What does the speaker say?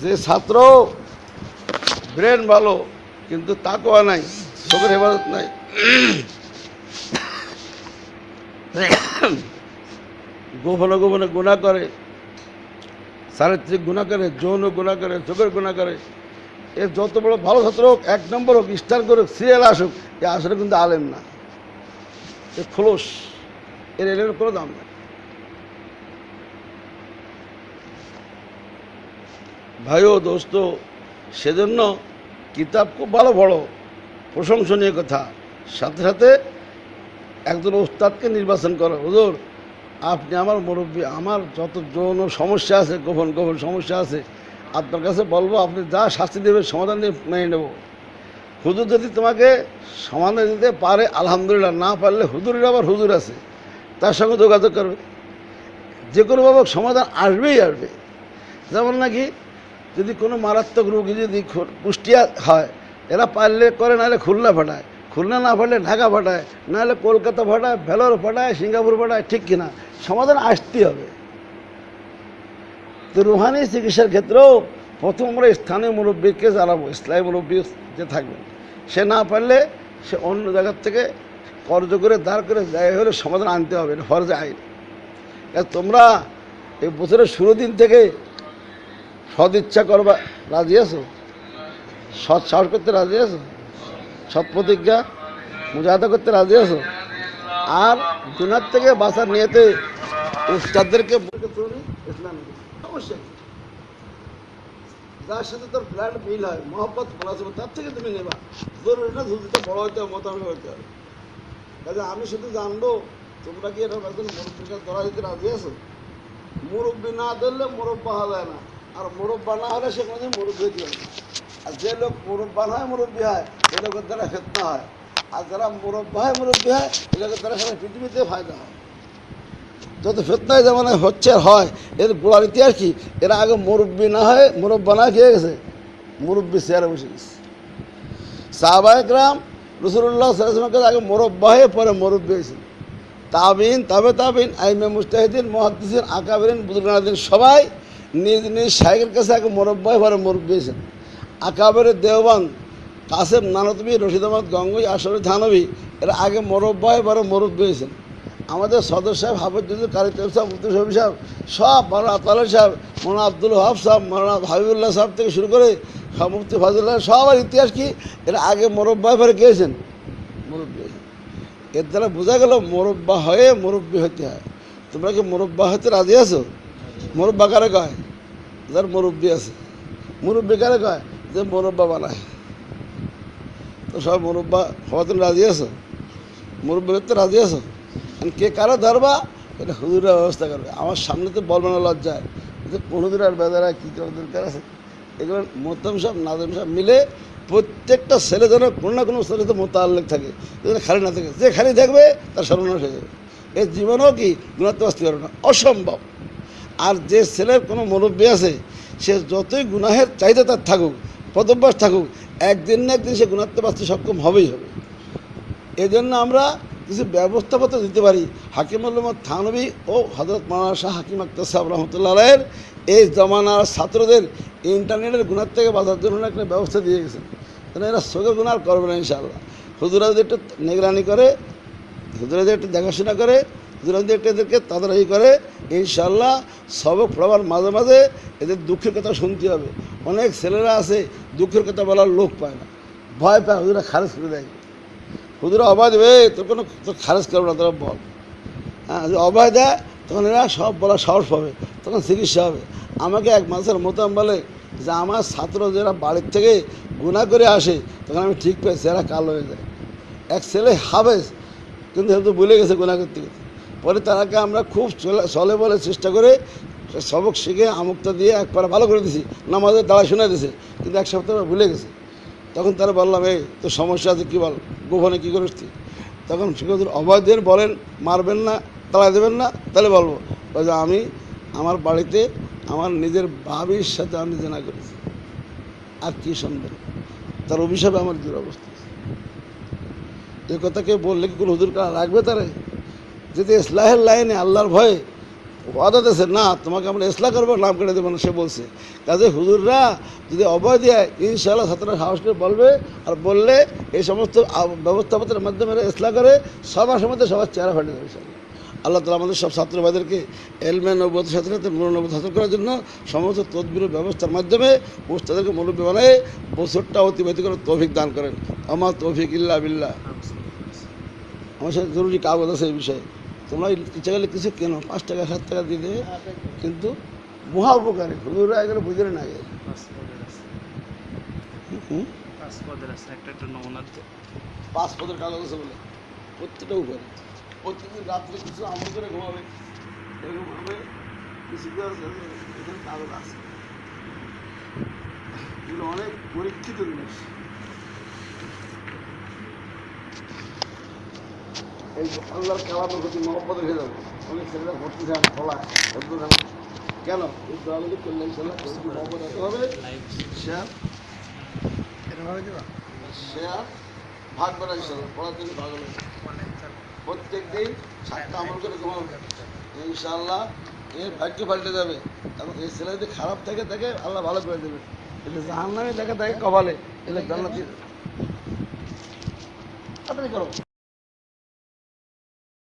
যে ছাত্র ব্রেন ভালো, কিন্তু তাকওয়া নাই, চোখের হেফাজত নাই। গোপনে গোপনে গুণা করে, চারিত্রিক গুণা করে, যৌন গুণা করে, চোখের গুণা করে। এর যত বড় ভালো ছাত্র হোক, এক নম্বর হোক, স্টার করুক সিরিয়াল আসুক, এ আসলে কিন্তু আলেম না। এ খোলস, এর এলের কোনো দাম নেই। ভাই ও দোস্ত, সেজন্য কিতাব খুব ভালো, বড়, প্রশংসনীয় কথা। সাথে সাথে একজন ওস্তাদকে নির্বাচন করো। হুজুর, আপনি আমার মুরব্বী, আমার যত যৌন সমস্যা আছে, গোপন গোপন সমস্যা আছে, আপনার কাছে বলব, আপনি যা শাস্তি দেবেন, সমাধান দিয়ে মেনে নেব। হুজুর যদি তোমাকে সমাধান দিতে পারে, আলহামদুলিল্লাহ, না পারলে হুজুরের আবার হুজুর আছে, তার সঙ্গে যোগাযোগ করবে। যে কোনোভাবে সমাধান আসবেই আসবে। যেমন নাকি যদি কোনো মারাত্মক রোগী যদি কুষ্টিয়া হয়, এরা পারলে করে, নাহলে খুলনা ফাটায়। খুলনা না ফাটলে ঢাকা ফাটায়, নাহলে কলকাতা ফাটায়, ভেলোর ফাটায়, সিঙ্গাপুর ফাটায়, ঠিক কিনা? সমাধান আসতেই হবে। তো রুহানি চিকিৎসার ক্ষেত্রেও প্রথম আমরা স্থানীয় মুরব্বীকে জানাব, ইসলামী মুরব্বী যে থাকবে সে না পারলে সে অন্য জায়গার থেকে কর্জ করে দাঁড় করে জায়গা হলে সমাধান আনতে হবে ফরজ আইন। তোমরা এই বছরের শুরু দিন থেকে সদ ইচ্ছা করবা, রাজি আছো? সৎ সাহস করতে রাজি আছো? সৎ প্রতিজ্ঞা মুজাহাদা করতে রাজি আছো? আর গুনার থেকে বাঁচার নিয়েতে উস্তাদদেরকে ইসলাম অবশ্যই। যার সাথে তোর ব্লাড মিল হয়, মহব্বত পড়াশোনা তার থেকে তুমি নেবা। জরুরি না ধুতিতে বড় হইতে হবে মোতাবেক হইতে হবে কাজে আমি শুধু জানব, তোমরা কি এটা একজন মুরব্বীর ধরা দিতে রাজি আছো? মুরব্বী না ধরলে মুরব্বা হওয়া যায় না। আর মুরব্বা না হলে সে কোনোদিন মুরব্বী হতে না। আর যে লোক মুরব্বা নয় মুরব্বী হয় সে লোকের দ্বারা ফেতনা হয়। আর যারা মুরব্বা হয় মুরব্বী হয় সে লোকের দ্বারা সারা পৃথিবীতে ফায়দা হয়। যত ফেতনায় যেমন হচ্ছে আর হয়, এর গোড়ার ইতিহাস কি? এরা আগে মুরব্বী না হয় মুরব্বা না খেয়ে গেছে? মুরব্বী চেয়ারে বসে গেছে। সাহবায়করাম রসুল্লাহ সাল্লামকে আগে মুরব্বা হয়ে পরে মুরব্বী হয়েছে তাবিন, তবে তাবিন, আইমে মুস্তাহিদিন মহাদিন আকাবিন বুদুরাদিন সবাই নিজ নিজ শাহের কাছে আগে মুরব্বা হয়ে পরে মুরব্বী হয়েছেন। আকাবের দেওবান কাসেম নানতবি, রশিদ আহমদ গঙ্গই আসর থানবি এরা আগে মুরব্বা হয়ে পরে মুরব্বী হয়েছেন। আমাদের সদর সাহেব হাফিজুল কারিতেব সাহেব, মুফতি শফি সাহেব, সব মৌলানা আতাল সাহেব মৌলানা আব্দুল হাফ সাহেব মৌলানা হাবিবুল্লাহ সাহেব থেকে শুরু করে মুফতি ফাজুল্লাহ সবার ইতিহাস কি? এরা আগে মোরব্বা ফেরে গিয়েছেন মুরব্বী এর দ্বারা বোঝা গেল মোরব্বা হয়ে মুরব্বী হতে হয়। তোমরা কি মুরব্বা হতে রাজি আছো? মুরব্বা কারে কয়? যার মুরব্বী আছে। মুরব্বী কারে কয়? যে মুরব্বা বানায়। তো সব মুরব্বা হওয়া তুমি রাজি আছো? মুরব্বী হতে রাজি আছো? কে কারও ধরবা? এটা হুজুরের ব্যবস্থা করবে। আমার সামনে তো বলবে না, লজ্জায়। যে পনেরো আর বেদারা কী করার দরকার আছে? এগুলো মোতাম সাহেব, নাজম সাহেব মিলে প্রত্যেকটা ছেলে যেন কোনো না কোনো ছেলে তো মোতাল্লেক থাকে। যেন খালি না থাকে। যে খালি থাকবে তার সর্বনাশ হয়ে যাবে। এর জীবনও কি গুণাত্ম আসতে পারবে না। অসম্ভব। আর যে ছেলের কোনো মুরব্বী আছে, সে যতই গুনাহের চাহিদা তার থাকুক পদভ্যাস থাকুক, একদিন না একদিন সে গুণাত্ম বাঁচতে সক্ষম হবেই হবে। এই জন্য আমরা কিছু ব্যবস্থাপত্র দিতে পারি। হাকিমুল্লাহ থানবী ও হজরত মাওলানা শাহ হাকিম আক্তার সাহেব রহমতুল্লাহ আলাইয়ের এই জমানার ছাত্রদের ইন্টারনেটের গুণার থেকে বাঁচার জন্য একটা ব্যবস্থা দিয়ে গেছেন। তাহলে এরা সোগে গুণার করবে না ইনশাআল্লাহ। হুজুরা যদি একটু নিগরানি করে, হুজুরা যদি একটু দেখাশোনা করে এদেরকে তাড়াতাড়ি করে ইনশাল্লাহ সবক পড়াবার মাঝে মাঝে এদের দুঃখের কথা শুনতে হবে। অনেক ছেলেরা আছে, দুঃখের কথা বলার লোক পায় না। ভয় পায়, হুজুরা খারেজ করে দেয়। হুজুরা অভয় দেবে তোর কোনো তোর খারেজ করবে না, তোরা বল। হ্যাঁ যদি অভয় দেয়, তখন এরা সব বলা সাহস পাবে, তখন চিকিৎসা হবে। আমাকে এক মাসের মতন বলে যে, আমার ছাত্র যারা বাড়ির থেকে গুণা করে আসে, তখন আমি ঠিক পেয়েছি, এরা কালো হয়ে যায়। এক ছেলে হাবেস কিন্তু হয়তো ভুলে গেছে গুণা করতে করতে পরে তারাকে আমরা খুব চলে বলে চেষ্টা করে সবক শিখে আমুকটা দিয়ে একবার ভালো করে দিছি। নামাজের দাঁড়া শুনে দিছে, কিন্তু এক সপ্তাহ ভুলে গেছে। তখন তারা বললাম এই, তোর সমস্যা আছে, কী বল? গোপনে কী তুই? তখন অভয় দেন বলেন, মারবেন না তাড়া দেবেন না, তাহলে বলব। বলে যে আমি আমার বাড়িতে আমার নিজের ভাবির সাথে আমি জেনা করেছি। আর কি শুনবেন? তার অভিশাপে আমার দুরবস্থা এই কথা কেউ বললে কি কোনো হুজুর কারা রাখবে তারে? যদি ইসলাহের লাইনে আল্লাহর ভয়ে ওয়াদা দিয়েছে, না, তোমাকে আমরা ইসলাম করব নাম কেটে দেবো না, সে বলছে। কাজে হুজুররা যদি অভয় দেয় ইনশাআল্লাহ ছাত্ররা সাহস করে বলবে আর বললে এই সমস্ত ব্যবস্থাপত্রের মাধ্যমে এরা ইসলাম করে সবার মধ্যে সবার চেহারা ফাটে যাবে আল্লাহ তালা আমাদের সব ছাত্র ভাইদেরকে এলমে নব্বত সাথে মনোনব্বত হাসিল করার জন্য সমস্ত তদবির ব্যবস্থার মাধ্যমে উস্তাদেরকে মুরব্বী বানায়, বছরটা অতিবাহিত করে তৌফিক দান করেন। আমার তৌফিক ইল্লা বিল্লাহ। আমার সাথে জরুরি কাগজ আছে এই বিষয়ে। তোমরা ইচ্ছা গেলে কিছু কেন? পাঁচ টাকা সাত টাকা দিয়ে দেবে। কিন্তু মহা উপকারী। হুজুরা এগুলো বুঝে না আগে। পাঁচ পদের কাগজ আছে বলে। প্রত্যেকটা উপরে প্রত্যেকদিন রাত্রে কিছু আমল করে ঘুমাবে। এরকম ভাবে কিছু এখানে কাগজ আছে এগুলো অনেক পরীক্ষিত জিনিস। এই আল্লাহর কালামের প্রতি মহব্বতের হয়ে যাবে। অনেক ছেলেরা ভর্তি যান ভর্তি যান কেন? এই দোয়াগুলি করলে ইনশাল্লাহ মহব্বত হতে হবে? শেয়ার। শেয়ার ভাগ করা ইনশাল্লাহ পড়ার জন্য ভাগ হবে প্রত্যেক দিন সাতটা আমল করে ঘুমাবে ইনশাল্লাহ এর ভাগ্য পাল্টে যাবে। এবং এই ছেলে যদি খারাপ থাকে তাকে আল্লাহ ভালো করে দেবে। এটা জাহান্নামে দেখা থাকে কপালে এটা জান্নাতি। তাড়াতাড়ি করো।